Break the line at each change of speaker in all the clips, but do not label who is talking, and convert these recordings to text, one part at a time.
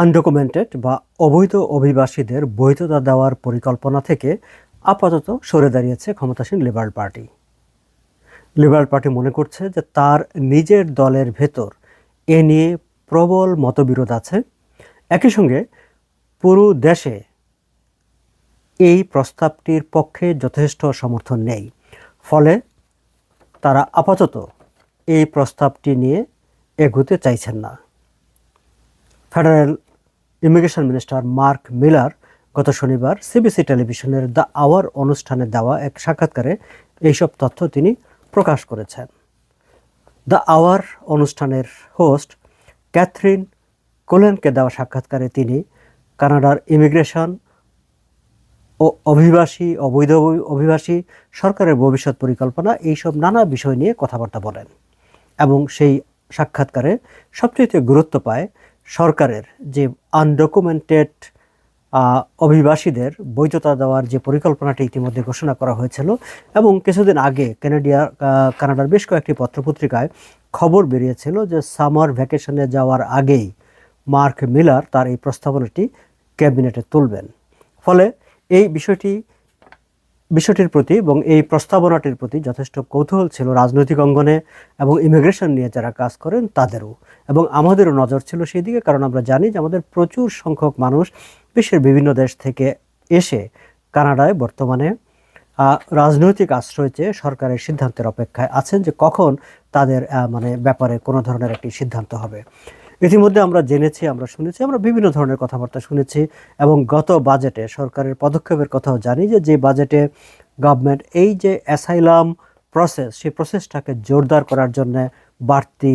Undocumented বা অবৈধ অভিবাসীদের বৈধতা দেওয়ার পরিকল্পনা থেকে আপাতত সরে দাঁড়িয়েছে ক্ষমতাসীন লিবারেল পার্টি লিবারেল পার্টি মনে করছে যে তার নিজের দলের ভেতর এ নিয়ে প্রবল মতবিরোধ আছে। একই সঙ্গে পুরো দেশে এই প্রস্তাবটির পক্ষে যথেষ্ট সমর্থন নেই। ফলে তারা আপাতত এই প্রস্তাবটি নিয়ে এগুতে চাইছেন না। Federal immigration minister Mark Miller গত শনিবার সিবিসি টেলিভিশনের দ্য আওয়ার অনুষ্ঠানে দেওয়া এক সাক্ষাৎকারে এইসব তথ্য তিনি প্রকাশ করেছেন। দ্য আওয়ার অনুষ্ঠানের হোস্ট ক্যাথরিন কোলেনকে দেওয়া সাক্ষাৎকারে তিনি কানাডার ইমিগ্রেশন ও অভিবাসী, অবৈধ অভিবাসী, সরকারের ভবিষ্যৎ পরিকল্পনা এইসব নানা বিষয় নিয়ে কথাবার্তা বলেন এবং সেই সাক্ষাৎকারে সবচেয়ে গুরুত্ব পায় সরকারের যে আনডকুমেন্টেড অভিবাসীদের বৈধতা দেওয়ার যে পরিকল্পনাটি ইতিমধ্যে ঘোষণা করা হয়েছিল এবং কিছুদিন আগে কানাডিয়া কানাডার বেশ কয়েকটি পত্রপত্রিকায় খবর বেরিয়েছিল যে সামার ভ্যাকেশনে যাওয়ার আগেই মার্ক মিলার তার এই প্রস্তাবনাটি ক্যাবিনেটে তুলবেন। ফলে এই বিষয়টি বিষয়টির প্রতি এবং এই প্রস্তাবনাটির প্রতি যথেষ্ট কৌতূহল ছিল রাজনৈতিক অঙ্গনে এবং ইমিগ্রেশন নিয়ে যারা কাজ করেন তাদেরও। এবং আমাদেরও নজর ছিল সেই দিকে কারণ আমরা জানি যে আমাদের প্রচুর সংখ্যক মানুষ বিশ্বের বিভিন্ন দেশ থেকে এসে কানাডায় বর্তমানে রাজনৈতিক আশ্রয় চেয়ে সরকারের সিদ্ধান্তের অপেক্ষায় আছেন যে কখন তাদের মানে ব্যাপারে কোনো ধরনের একটি সিদ্ধান্ত হবে। ইতিমধ্যে আমরা জেনেছি, আমরা শুনেছি, আমরা বিভিন্ন ধরনের কথাবার্তা শুনেছি এবং গত বাজেটে সরকারের পদক্ষেপের কথাও জানি যে যে বাজেটে গভর্নমেন্ট এই যে অ্যাসাইলাম প্রসেস, সেই প্রসেসটাকে জোরদার করার জন্য বাড়তি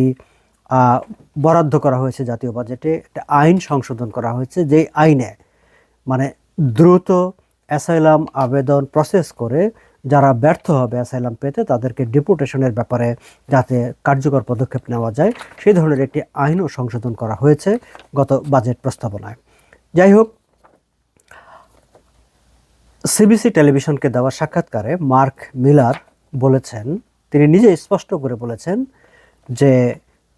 বরাদ্দ করা হয়েছে জাতীয় বাজেটে, একটা আইন সংশোধন করা হয়েছে, যেই আইনে মানে দ্রুত অ্যাসাইলাম আবেদন প্রসেস করে যারা ব্যর্থ হবে অ্যাসাইলাম পেতে, তাদেরকে ডিপুটেশনের ব্যাপারে যাতে কার্যকর পদক্ষেপ নেওয়া যায়, সেই ধরনের একটি আইনও সংশোধন করা হয়েছে গত বাজেট প্রস্তাবনায়। যাই হোক, সিবিসি টেলিভিশনকে দেওয়া সাক্ষাৎকারে মার্ক মিলার বলেছেন, তিনি নিজে স্পষ্ট করে বলেছেন যে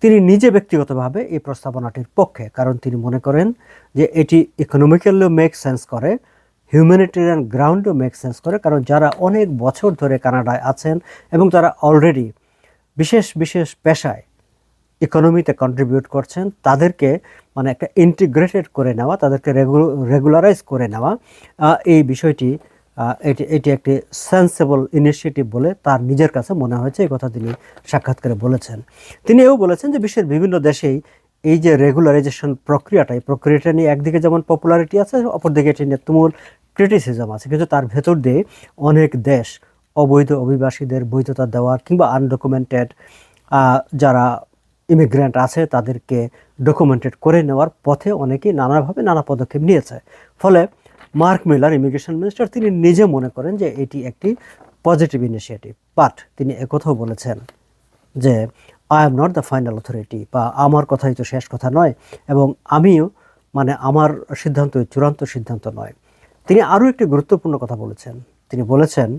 তিনি নিজে ব্যক্তিগতভাবে এই প্রস্তাবনাটির পক্ষে, কারণ তিনি মনে করেন যে এটি ইকোনমিক্যালিও মেক সেন্স করে হিউম্যানিটেরিয়ান গ্রাউন্ডও মেক সেন্স করে, কারণ যারা অনেক বছর ধরে কানাডায় আছেন এবং তারা অলরেডি বিশেষ বিশেষ পেশায় ইকোনমিতে কন্ট্রিবিউট করছেন, তাদেরকে মানে একটা ইন্টিগ্রেটেড করে নেওয়া, তাদেরকে রেগুলারাইজ করে নেওয়া এই বিষয়টি এটি এটি একটি সেন্সেবল ইনিশিয়েটিভ বলে তার নিজের কাছে মনে হয়েছে এই কথা তিনি সাক্ষাৎকারে বলেছেন। তিনি এও বলেছেন যে বিশ্বের বিভিন্ন দেশেই এই যে রেগুলারাইজেশন প্রক্রিয়াটা, এই প্রক্রিয়াটা নিয়ে একদিকে যেমন পপুলারিটি আছে, অপরদিকে এটি নিয়ে তুমুল ক্রিটিসিজম আছে। কিন্তু তার ভেতর দিয়ে অনেক দেশ, অবৈধ অভিবাসীদের বৈধতা দেওয়া কিংবা আনডকুমেন্টেড যারা ইমিগ্রেন্ট আছে, তাদেরকে ডকুমেন্টেড করে নেওয়ার পথে অনেকেই নানাভাবে নানা পদক্ষেপ নিয়েছে। ফলে মার্ক মিলার ইমিগ্রেশন মিনিস্টার তিনি নিজে মনে করেন যে এটি একটি পজিটিভ ইনিশিয়েটিভ বাট তিনি একথাও বলেছেন যে I am not the final authority বা, আমার কথাই তো শেষ কথা নয় এবং আমিও মানে আমার সিদ্ধান্ত চূড়ান্ত সিদ্ধান্ত নয় তিনি আরও একটি গুরুত্বপূর্ণ কথা বলেছেন। তিনি বলেছেন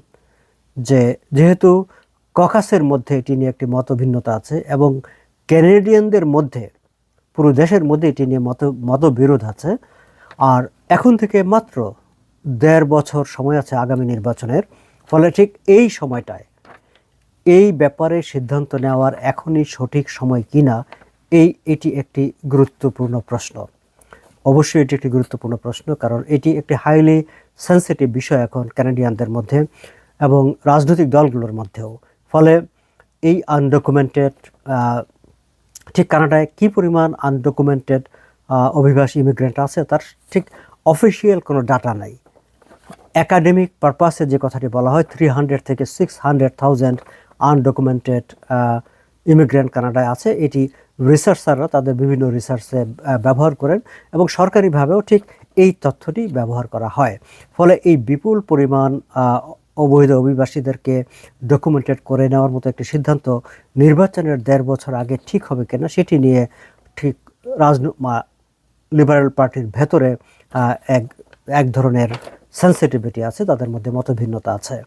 যে, যেহেতু ককাসের মধ্যে এটি নিয়ে একটি মতভিন্নতা আছে এবং ক্যানেডিয়ানদের মধ্যে, পুরো দেশের মধ্যে এটি নিয়ে মত, মতবিরোধ আছে, আর এখন থেকে মাত্র দেড় বছর সময় আছে আগামী নির্বাচনের, ফলে ঠিক এই সময়টায় এই ব্যাপারে সিদ্ধান্ত নেওয়ার এখনই সঠিক সময় কিনা, এই এটি একটি গুরুত্বপূর্ণ প্রশ্ন। অবশ্যই এটি একটি গুরুত্বপূর্ণ প্রশ্ন, কারণ এটি একটি হাইলি সেন্সিটিভ বিষয় এখন ক্যানাডিয়ানদের মধ্যে এবং রাজনৈতিক দলগুলোর মধ্যেও। ফলে এই আনডকুমেন্টেড ঠিক কানাডায় কী পরিমাণ আনডকুমেন্টেড অভিবাসী ইমিগ্রেন্ট আছে তার ঠিক অফিসিয়াল কোনো ডাটা নাই। একাডেমিক পারপাসে যে কথাটি বলা হয় থ্রি হান্ড্রেড থেকে six hundred thousand undocumented immigrant কানাডায় আছে। এটি রিসার্চাররা তাদের বিভিন্ন রিসার্চে ব্যবহার করেন এবং সরকারিভাবেও ঠিক এই তথ্যটি ব্যবহার করা হয়। ফলে এই বিপুল পরিমাণ অবৈধ অভিবাসীদেরকে ডকুমেন্টেড করে নেওয়ার মতো একটি সিদ্ধান্ত নির্বাচনের দেড় বছর আগে ঠিক হবে কিনা সেটি নিয়ে ঠিক রাজন লিবারেল পার্টির ভেতরে এক এক ধরনের সেন্সিটিভিটি আছে, তাদের মধ্যে মতভিন্নতা আছে।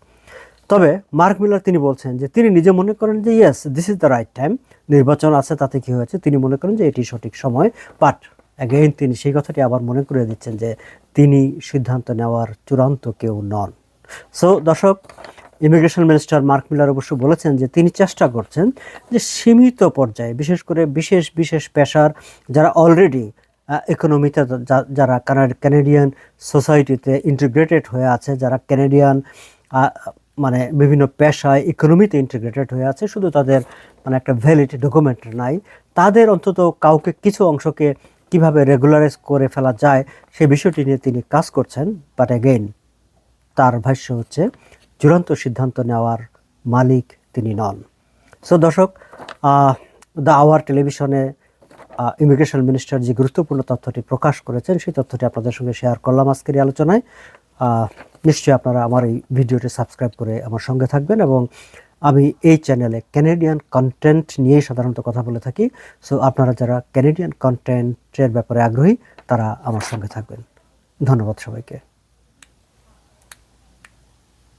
তবে মার্ক মিলার তিনি বলছেন যে তিনি নিজে মনে করেন যে yes this is the right time নির্বাচন আছে, তাতে কি হয়েছে? তিনি মনে করেন যে, এটি সঠিক সময়। বাট অ্যাগেইন তিনি সেই কথাটি আবার মনে করে দিচ্ছেন যে, তিনি সিদ্ধান্ত নেওয়ার চূড়ান্ত কেউ নন। সো দর্শক ইমিগ্রেশন মিনিস্টার মার্ক মিলার অবশ্য বলেছেন যে, তিনি চেষ্টা করছেন যে, সীমিত পর্যায়ে, বিশেষ করে বিশেষ বিশেষ পেশার যারা অলরেডি ইকোনমিতে যারা কানাডিয়ান সোসাইটিতে ইন্টিগ্রেটেড হয়ে আছে, যারা ক্যানাডিয়ান মানে বিভিন্ন পেশায় ইকোনমিতে ইন্টিগ্রেটেড হয়ে আছে, শুধু তাদের মানে একটা ভ্যালিড ডকুমেন্ট নাই। তাদের অন্তত কাউকে কিছু অংশকে কীভাবে রেগুলারাইজ করে ফেলা যায় সেই বিষয়টি নিয়ে তিনি কাজ করছেন। বাট অ্যাগেইন তার ভাষ্য হচ্ছে, চূড়ান্ত সিদ্ধান্ত নেওয়ার মালিক তিনি নন। সো দর্শক দ্য আওয়ার টেলিভিশনে ইমিগ্রেশন মিনিস্টার যে গুরুত্বপূর্ণ তথ্যটি প্রকাশ করেছেন, সেই তথ্যটি আপনাদের সঙ্গে শেয়ার করলাম আজকের আলোচনায়। নিশ্চয়ই আপনারা আমার এই ভিডিওটি সাবস্ক্রাইব করে আমার সঙ্গে থাকবেন এবং আমি এই চ্যানেলে ক্যানেডিয়ান কন্টেন্ট নিয়েই সাধারণত কথা বলে থাকি। সো আপনারা যারা ক্যানেডিয়ান কন্টেন্টের ব্যাপারে আগ্রহী, তারা আমার সঙ্গে থাকবেন। ধন্যবাদ সবাইকে।